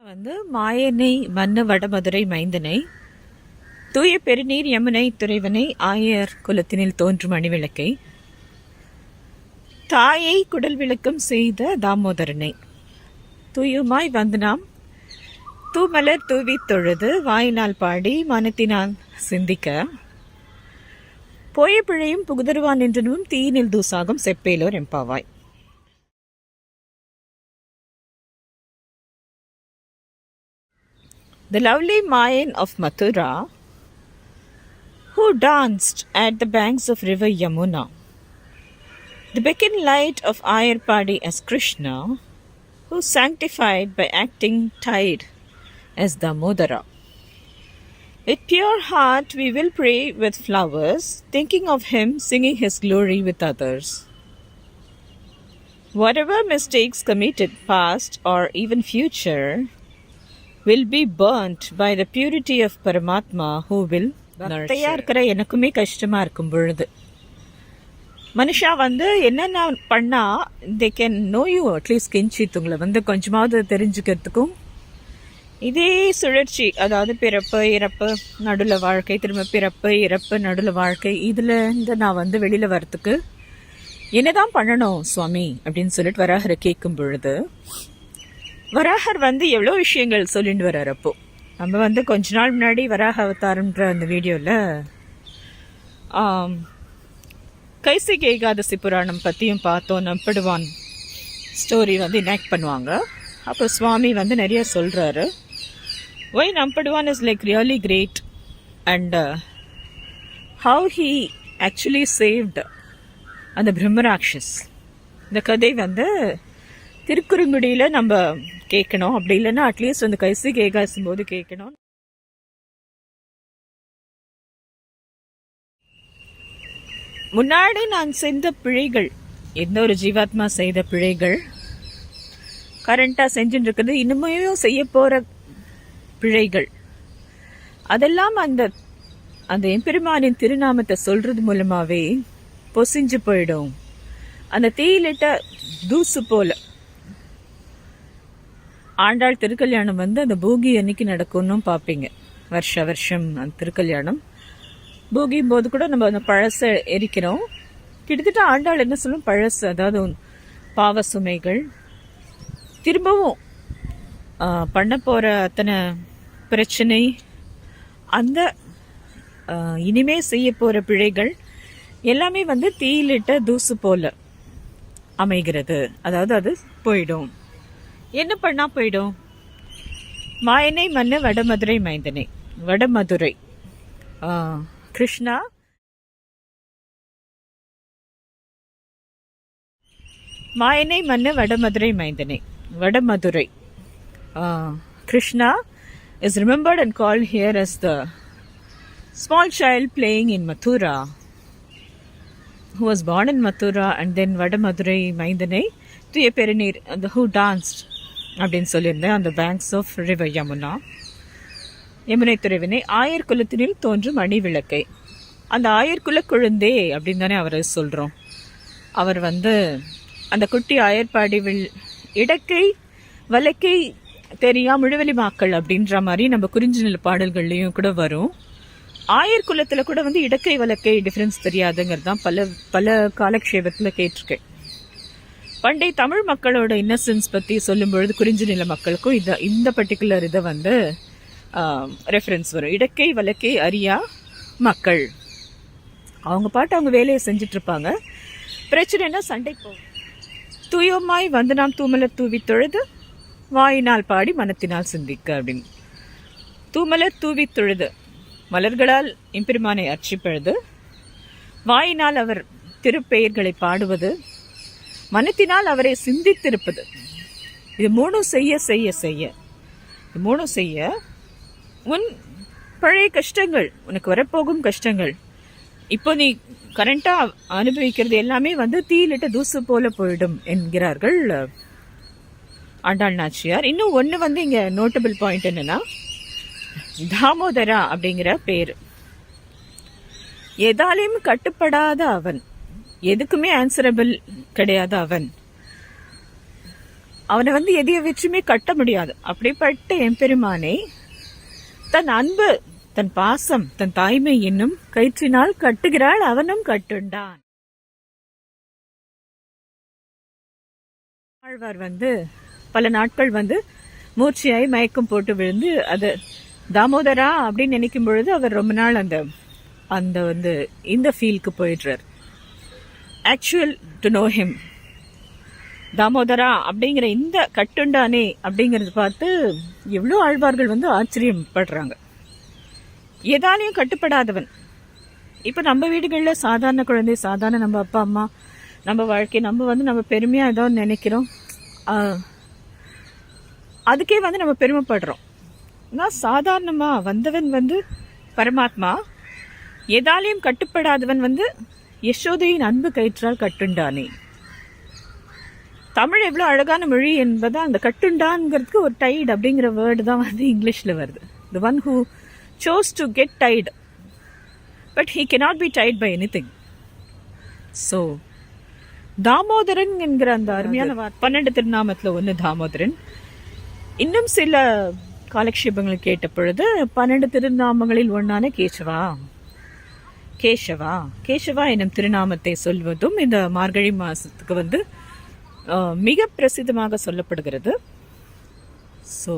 வந்து மாயனை மன்னு வடமதுரை மைந்தனை தூய பெருநீர் யமுனை துறைவனை ஆயர் குலத்தினில் தோன்றும் அணிவிளக்கை தாயை குடல் விளக்கம் செய்த தாமோதரனை. தூயுமாய் வந்து நாம் தூமலர் தூவி தொழுது வாயினால் பாடி மனத்தினால் சிந்திக்க. போய பிழையும் புகுதருவான் என்றனும் தீயினில் தூசாகும் செப்பேலோர் எம்பாவாய் The lovely Mayan of Mathura, who danced at the banks of river Yamuna, the beacon light of Ayarpadi as Krishna, who sanctified by acting tide as Damodara. With pure heart we will pray with flowers, thinking of him, singing his glory with others. Whatever mistakes committed, past or even future, will be burnt by the purity of Paramatma who will பக்தையா இருக்கிற எனக்குமே கஷ்டமா இருக்கும் பொழுது. மனுஷா வந்து என்னென்ன பண்ணா they can know you at least கிஞ்சித் உங்களை வந்து கொஞ்சமாவது தெரிஞ்சுக்கிறதுக்கும். இதே சுழற்சி அதாவது பிறப்பு இறப்பு நடுவில் வாழ்க்கை திரும்ப பிறப்பு இறப்பு நடுவில் வாழ்க்கை இதுல இருந்து நான் வந்து வெளியில வர்றதுக்கு என்னதான் பண்ணணும் சுவாமி? அப்படின்னு சொல்லிட்டு வராகரை கேட்கும் பொழுது வராகர் வந்து எவ்வளோ விஷயங்கள் சொல்லிட்டு வர்றார் அப்போ. நம்ம வந்து கொஞ்ச நாள் முன்னாடி வராக அவதாரம்ன்ற அந்த வீடியோவில் கைசிக ஏகாதசி புராணம் பற்றியும் பார்த்தோம் நம்படுவான் ஸ்டோரி வந்து இனாக்ட் பண்ணுவாங்க. அப்போ சுவாமி வந்து நிறைய சொல்கிறாரு why Nampaduvan is like really great and how he actually saved அந்த பிரம்மராட்சஸ். இந்த கதை வந்து திருக்குறுங்குடியில் நம்ம கேட்கணும் அப்படி இல்லைன்னா அட்லீஸ்ட் வந்து கைசி கேகாசும் போது கேட்கணும் முன்னாடி நான் செய்த பிழைகள் எந்த ஒரு ஜீவாத்மா செய்த பிழைகள் கரண்ட்டாக செஞ்சுட்டு இருக்குது இன்னுமையும் செய்ய போகிற பிழைகள். அதெல்லாம் அந்த அந்த எம்பெருமானின் திருநாமத்தை சொல்கிறது மூலமாகவே பொசிஞ்சு போயிடும். அந்த தீயிலிட்ட தூசு போல் ஆண்டாள் திருக்கல்யாணம் வந்து அந்த பூகி அன்னைக்கு நடக்கும்னு பார்ப்பீங்க. வருஷ வருஷம் அந்த திருக்கல்யாணம். பூகியும் போது கூட நம்ம அந்த பழசை எரிக்கிறோம். கிட்டத்தட்ட ஆண்டாள் என்ன சொல்லும்? பழசு அதாவது பாவ சுமைகள். திரும்பவும் பண்ண போகிற அத்தனை பிரச்சனை அந்த இனிமே செய்ய போகிற பிழைகள் எல்லாமே வந்து தீயிலிட்ட தூசு போல அமைகிறது. அதாவது அது போயிடும். என்ன பண்ணா போயிடும் மாயனை மன்ன வடமதுரை மைந்தனை வடமதுரை கிருஷ்ணா மாயனை மன்ன வடமதுரை மைந்தனை Vadamadurai Krishna is remembered and called here as the small child playing in Mathura, who was born in Mathura and then Vadamadurai Maindane, to a Perenir, who danced அப்படின்னு சொல்லியிருந்தேன். அந்த banks of river Yamuna. Yamunai துறைவினை ஆயர் குலத்தினில் தோன்றும் அணி விளக்கை. அந்த ஆயர்குல குழந்தை அப்படின்னு தானே அவரை சொல்கிறோம் அவர் வந்து அந்த குட்டி ஆயர்பாடி வில் இடக்கை வலக்கை தெரியா முழுவலி மாக்கள் அப்படின்ற மாதிரி நம்ம குறிஞ்சி நில பாடல்கள்லேயும் கூட வரும். ஆயர் குலத்தில் கூட வந்து இடக்கை வழக்கை டிஃப்ரென்ஸ் தெரியாதுங்கிறது தான் பல பல காலக்ஷேபத்தில் கேட்டிருக்கேன். பண்டை தமிழ் மக்களோட இன்னசென்ஸ் பற்றி சொல்லும் பொழுது குறிஞ்சி நில மக்களுக்கும் இதை இந்த பர்டிகுலர் இதை வந்து ரெஃபரன்ஸ் வரும். இடக்கை வழக்கை அறியா மக்கள். அவங்க பாட்டு அவங்க வேலையை செஞ்சிட்ருப்பாங்க. பிரச்சனைனா சண்டை போகும் தூயமாய் வந்து நாம் தூமலை தூவி தொழுது வாயினால் பாடி மனத்தினால் சிந்திக்க அப்படின்னு. தூமலை தூவி தொழுது மலர்களால் எம்பெருமானை அர்ச்சிப்பழுது வாயினால் அவர் திருப்பெயர்களை பாடுவது மனத்தினால் அவரை சிந்தித்திருப்பது. இது மூணும் செய்ய செய்ய செய்ய. இது மூணும் செய்ய உன் பழைய கஷ்டங்கள் உனக்கு வரப்போகும் கஷ்டங்கள். இப்போ நீ கரண்டாக அனுபவிக்கிறது எல்லாமே வந்து தீயிலிட்ட தூசு போல போயிடும் என்கிறார்கள் ஆண்டாள் நாச்சியார். இன்னும் ஒன்று வந்து இங்கே நோட்டபிள் பாயிண்ட் என்னன்னா தாமோதரா அப்படிங்கிற பேர். எதாலையும் கட்டுப்படாத அவன். எதுக்குமே ஆன்சரபிள் கிடையாது அவன். அவனை வந்து எதையை வச்சுமே கட்ட முடியாது. அப்படிப்பட்ட எம்பெருமானை தன் அன்பு தன் பாசம் தன் தாய்மை என்னும் கயிற்றினால் கட்டுகிறாள் அவனும் கட்டுண்டான். ஆழ்வார் வந்து பல நாட்கள் வந்து மூர்ச்சியாய் மயக்கம் போட்டு விழுந்து அது தாமோதரா அப்படின்னு நினைக்கும் பொழுது அவர் ரொம்ப நாள் அந்த அந்த வந்து இந்த ஃபீல்க்கு போயிடுறார். Actual to know him Damodara அப்படிங்கிற இந்த கட்டுண்டானே அப்படிங்கிறது பார்த்து எவ்வளோ ஆழ்வார்கள் வந்து ஆச்சரியப்படுறாங்க. எதாலையும் கட்டுப்படாதவன். இப்போ நம்ம வீடுகளில் சாதாரண குழந்தை சாதாரண நம்ம அப்பா அம்மா நம்ம வாழ்க்கை நம்ம வந்து நம்ம பெருமையாக ஏதோ நினைக்கிறோம். அதுக்கே வந்து நம்ம பெருமைப்படுறோம். நான் சாதாரணமாக வந்தவன் வந்து பரமாத்மா. எதாலையும் கட்டுப்படாதவன் வந்து யசோதையின் அன்பு கயிற்றால் கட்டுண்டானே. தமிழ் எவ்வளோ அழகான மொழி என்பதை அந்த கட்டுண்டான்ங்கிறதுக்கு ஒரு டைட் அப்படிங்கிற வேர்டு தான் வந்து இங்கிலீஷில் வருது. The one who chose to get tied but he cannot be tied by anything so Damodaran என்கிற அந்த அருமையான பன்னெண்டு திருநாமத்தில் ஒன்று தாமோதரன். இன்னும் சில காலக்ஷேபங்கள் கேட்ட பொழுது பன்னெண்டு திருநாமங்களில் ஒன்றான கேசவா? கேசவா? கேசவா எனும் திருநாமத்தை சொல்வதும் இந்த மார்கழி மாதத்துக்கு வந்து மிக பிரசித்தமாக சொல்லப்படுகிறது. ஸோ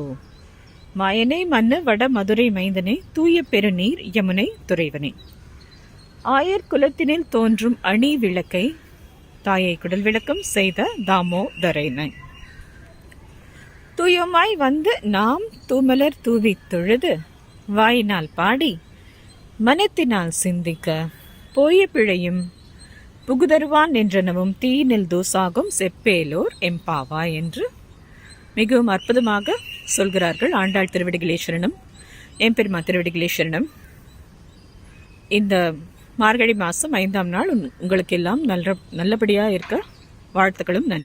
மாயனை மன்னு வட மதுரை மைந்தனே தூய பெருநீர் யமுனை துறைவனே. ஆயர் குலத்தினில் தோன்றும் அணி விளக்கை தாயை குடல் விளக்கம் செய்த தாமோதரனை. தூயமாய் வந்து நாம் தூமலர் தூவித் தொழுது வாயினால் பாடி மனத்தினால் சிந்திக்க போய பிழையும் புகுதருவான் என்றனவும் தீயினில் தூசாகும் செப்பேலோர் எம்பாவா என்று மிகவும் அற்புதமாக சொல்கிறார்கள் ஆண்டாள் திருவிடிகளேஸ்வரனும் எம்பெருமா திருவிடிகளேஸ்வரனும் இந்த மார்கழி மாதம் ஐந்தாம் நாள் உங்களுக்கெல்லாம் நல்ல நல்லபடியாக இருக்க வாழ்த்துக்களும் நன்றி.